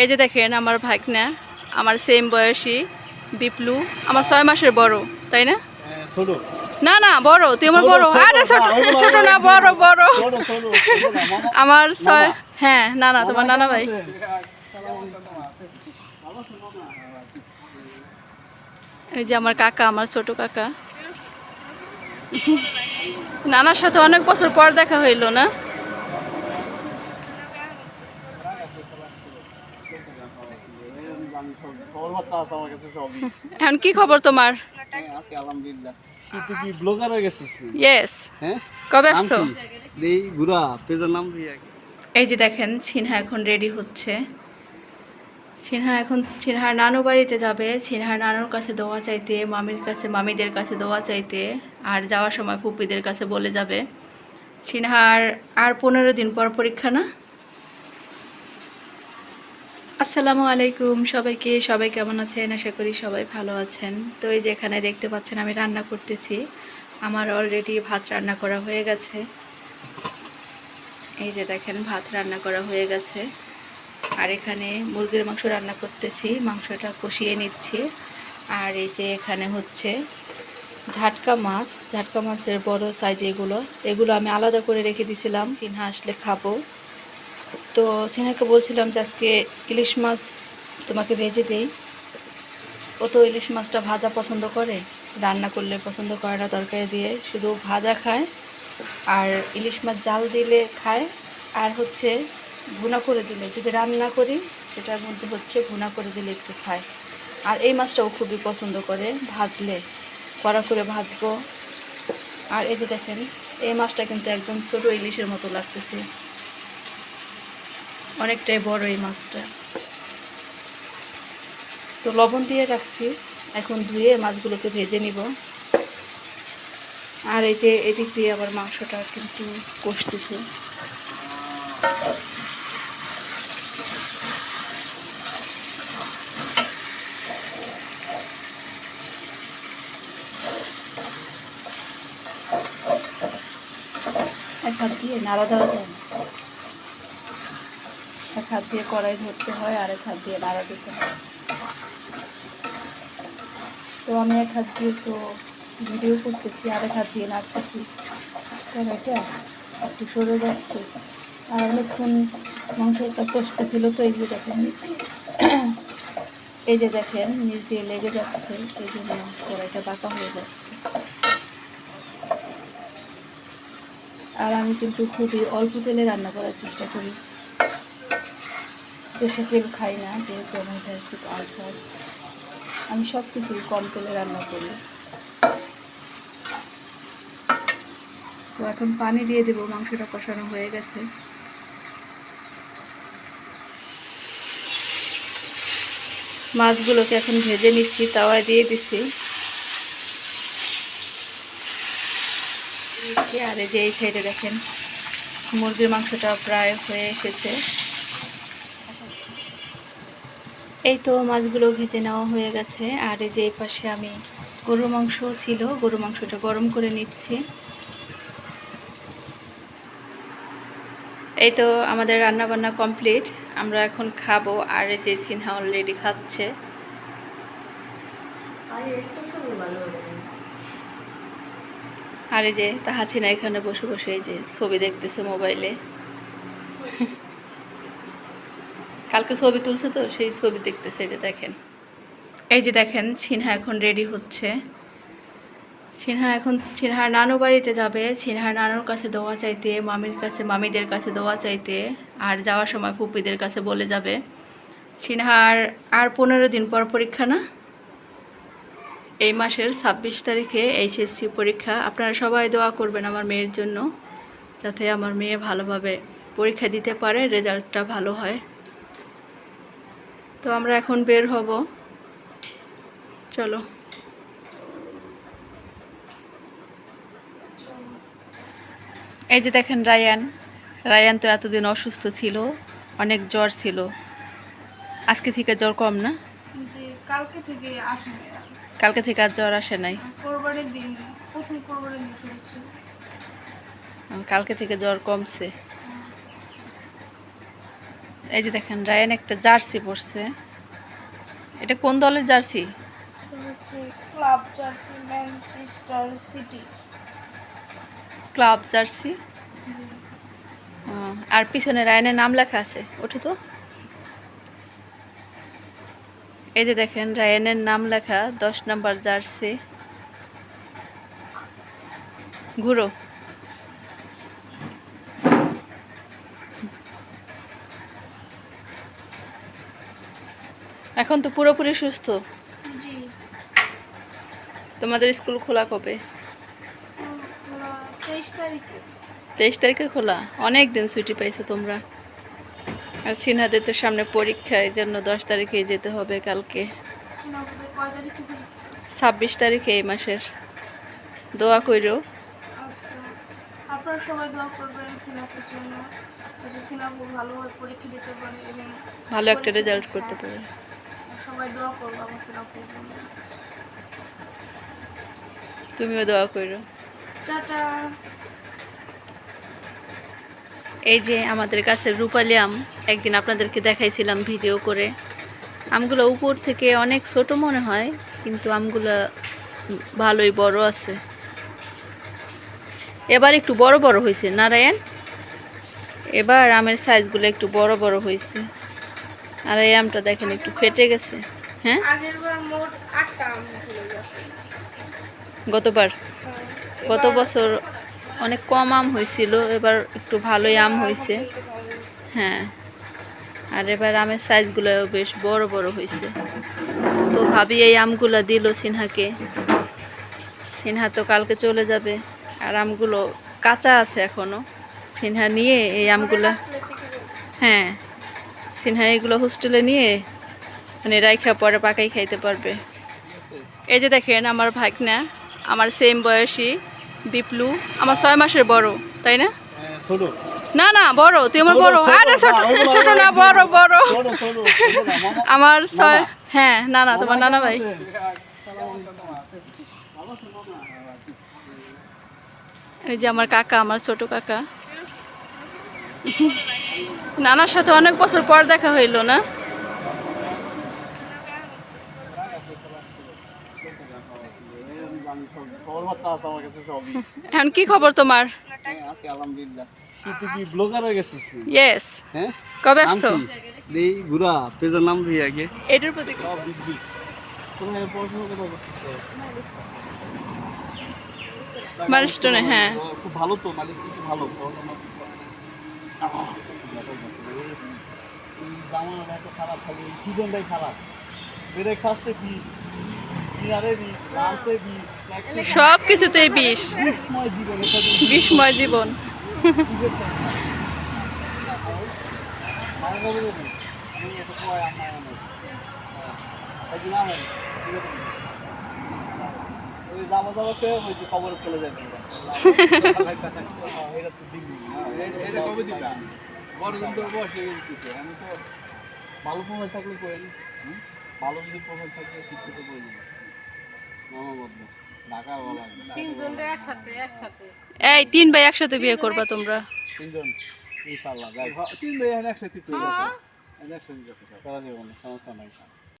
এই যে দেখেন আমার ভাগনা আমার সেম বয়সী বিপ্লু আমার ছয় মাসের বড় তাই না? হ্যাঁ, না না বড় তুই আমার বড়। আরে ছোট ছোট না বড় বড়। আমার ছয় হ্যাঁ না না তোমার নানা ভাই। এই যে আমার কাকা আমার ছোট কাকা। নানার সাথে অনেক বছর পর দেখা হইল না আমি সব খবর বার্তা আছে আমার কাছে সবই। এখন কি খবর তোমার হ্যাঁ, আছি আলহামদুলিল্লাহ। কি তুই কি ব্লগার হয়ে গেছিস তুই? ইয়েস হ্যাঁ? কবে আসছো কি? দেই, ঘুরা, পেজের নাম দিয়ে আগে। এই যে দেখেন সিনহা এখন রেডি হচ্ছে সিনহা এখন সিনহার নানু বাড়িতে যাবে সিনহার নানুর কাছে দোয়া চাইতে মামির কাছে মামিদের কাছে দোয়া চাইতে আর যাওয়ার সময় ফুপিদের কাছে বলে যাবে সিনহার আর পনেরো দিন পর পরীক্ষা না আসসালামু আলাইকুম সবাইকে। সবাই কেমন আছেন? আশা করি সবাই ভালো আছেন। তো এই যে এখানে দেখতে পাচ্ছেন আমি রান্না করতেছি। আমার অলরেডি ভাত রান্না করা হয়ে গেছে। এই যে দেখেন, ভাত রান্না করা হয়ে গেছে। আর এখানে মুরগির মাংস রান্না করতেছি। মাংসটা কষিয়ে নিচ্ছি। আর এই যে এখানে হচ্ছে ঝাটকা মাছ। ঝাটকা মাছের বড় সাইজ এগুলো। এগুলো আমি আলাদা করে রেখে দিয়েছিলাম সিনহা আসলে খাব। তো সিনহাকে বলছিলাম যে আজকে ইলিশ মাছ তোমাকে ভেজে দেই। ও তো ইলিশ মাছটা ভাজা পছন্দ করে, রান্না করলে পছন্দ করে না তরকারি দিয়ে, শুধু ভাজা খায় আর ইলিশ মাছ জাল দিলে খায় আর হচ্ছে ভুনা করে দিলে, যদি রান্না করি সেটার মধ্যে হচ্ছে ভুনা করে দিলে একটু খায়। আর এই মাছটাও খুবই পছন্দ করে, ভাজলে, কড়া করে ভাজবো। আর এই যে দেখেন, এই মাছটা কিন্তু একদম ছোটো ইলিশের মতো লাগতেছে। অনেকটাই বড় এই মাছটা। তো লবণ দিয়ে রাখছি। এখন ধুয়ে মাছগুলোকে ভেজে নিব। আর এই যে এদিক দিয়ে আবার মাংসটা কিন্তু কষতেছে। এক হাত দিয়ে নাড়া দেওয়া যায় এক হাত দিয়ে কড়াই ধরতে হয় আর এক হাত দিয়ে নাড়া দিতে হয়। তো আমি এক হাত দিয়ে তো ভিডিও করতেছি, আর এক হাত দিয়ে নাড়তেছি। কড়াইটা একটু সরে যাচ্ছে। আর অনেকক্ষণ মাংসটা কষ্ট ছিল, তো এই যে দেখেন। এই যে দেখেন, নিচ দিয়ে লেগে যাচ্ছে, এই জন্য কড়াইটা বাঁকা হয়ে যাচ্ছে। আর আমি কিন্তু খুবই অল্প তেলে রান্না করার চেষ্টা করি। বেশি তেল খাই না, যেহেতু আমার গ্যাস্ট্রিক আলসার আমি সব কিছুই কম তেলে রান্না করি। তো এখন পানি দিয়ে দেবো, মাংসটা কষানো হয়ে গেছে। মাছগুলোকে এখন ভেজে নিচ্ছি, তাওয়ায় দিয়ে দিচ্ছি। আর এই যে এই সাইডে দেখেন, মুরগির মাংসটা প্রায় হয়ে এসেছে। এই তো মাছগুলো ভেজে নেওয়া হয়ে গেছে। আর এই যে এই পাশে আমি গরুর মাংস ছিল গরুর মাংসটা গরম করে নিচ্ছি। এই তো আমাদের রান্না বান্না কমপ্লিট আমরা এখন খাব। আর এই যে সিনহা অলরেডি খাচ্ছে। আর এই যে তাহাসিনা এখানে বসে বসে এই যে ছবি দেখতেছে মোবাইলে। কালকে ছবি তুলছে তো, সেই ছবি দেখতেছে যে দেখেন। এই যে দেখেন, সিনহা এখন রেডি হচ্ছে। সিনহা এখন, সিনহার নানু বাড়িতে যাবে। সিনহার নানুর কাছে দোয়া চাইতে, মামির কাছে, মামিদের কাছে দোয়া চাইতে, আর যাওয়ার সময় ফুপিদের কাছে বলে যাবে। সিনহার আর পনেরো দিন পর পরীক্ষা না? এই মাসের ছাব্বিশ তারিখে এইচএসসি পরীক্ষা। আপনারা সবাই দোয়া করবেন আমার মেয়ের জন্য, যাতে আমার মেয়ে ভালোভাবে পরীক্ষা দিতে পারে, রেজাল্টটা ভালো হয়। তো আমরা এখন বের হব। চলো। এই যে দেখেন রায়ান। রায়ান তো এতদিন অসুস্থ ছিল অনেক জ্বর ছিল। আজকে থেকে জ্বর কম না? কালকে থেকে আসে কালকে থেকে আর জ্বর আসে নাই? কোরবানির দিন প্রথম কোরবানির দিন কালকে থেকে জ্বর কমছে। এই যে দেখেন রায়ান একটা জার্সি পরছে। এটা কোন দলের jersey? Club jersey Manchester City. Club jersey? আর পিছনে রায়নের নাম লেখা আছে ওঠে তো। এই যে দেখেন রায়ানের নাম লেখা দশ নাম্বার জার্সি। ঘুরো। এখন তো পুরোপুরি সুস্থ। জি। তোমাদের স্কুল খোলা কবে? তেইশ তারিখে। খোলা? অনেক দিন ছুটি পাইছো তোমরা। আর সিনহাদের তো সামনে পরীক্ষা এই জন্য দশ তারিখে যেতে হবে কালকে? ছাব্বিশ তারিখে এই মাসের। দোয়া কইরো। আচ্ছা। আপনারা সবাই দোয়া করবেন সিনাপুর জন্য যাতে সিনাপুর ভালোভাবে পরীক্ষা দিতে পারে এবং ভালো একটা রেজাল্ট করতে পারে। সবাই দোয়া করব আমার সিনাপুর জন্য। তুমিও দোয়া কইরো টাটা। এই যে আমাদের কাছে রূপালি আম একদিন আপনাদেরকে দেখাইছিলাম ভিডিও করে। আমগুলো উপর থেকে অনেক ছোট মনে হয় কিন্তু আমগুলো ভালোই বড় আছে। এবার একটু বড় বড় হয়েছে নারায়ণ। এবার আমের সাইজগুলো একটু বড় বড় হয়েছে। আর এই আমটা দেখেন একটু ফেটে গেছে। হ্যাঁ। গতবার। গত বছর অনেক কম আম হয়েছিল, এবার একটু ভালোই আম হয়েছে। হ্যাঁ। আর এবার আমের সাইজগুলো বেশ বড় বড় হয়েছে। তো ভাবি এই আমগুলো দিল সিনহাকে। সিনহা তো কালকে চলে যাবে, আর আমগুলো কাঁচা আছে এখনও সিনহা নিয়ে এই আমগুলা হ্যাঁ। সিনহা এগুলো হোস্টেলে নিয়ে মানে রাইখা পরে পাকাই খাইতে পারবে এই যে দেখেন আমার ভাগনা আমার সেম বয়সী বিপ্লু আমার ছয় মাসের বড় তাই না হ্যাঁ, না না বড় তুই আমার বড় আরে ছোট ছোট না বড়। বড়। আমার ছয় হ্যাঁ না না তোমার নানা ভাই এই যে আমার কাকা আমার ছোট কাকা নানার সাথে অনেক বছর পর দেখা হইল না। এখন কি খবর তোমার? কবে আসছো? নাম এটার প্রতি মাইলস্টোনে, হ্যাঁ। খুব ভালো তো ভালো পড়াশোনা এত খারাপ থাকে এই সিজনটাই খারাপ। বেড়ে খাচ্ছে কি সব কিছুতেই বিষ। বিষময় জীবন মায়ের বাবু দেবেন আমি এটা সময় আমার আমার একদিন আমেন ঠিক আছে। ওই জামা জামা ওই যে খবর চলে যায় বড় বসে গেছে। আমি তো ভালো প্রভাব থাকলে করেন ভালো যদি প্রভাব থাকে শিক্ষিত বলা এই তিন ভাই একসাথে বিয়ে করবা তোমরা। তিনজন। ইনশাআল্লাহ যাই। তিন ভাই একসাথে তো একসাথে করা যাবে না সমস্যা নাই।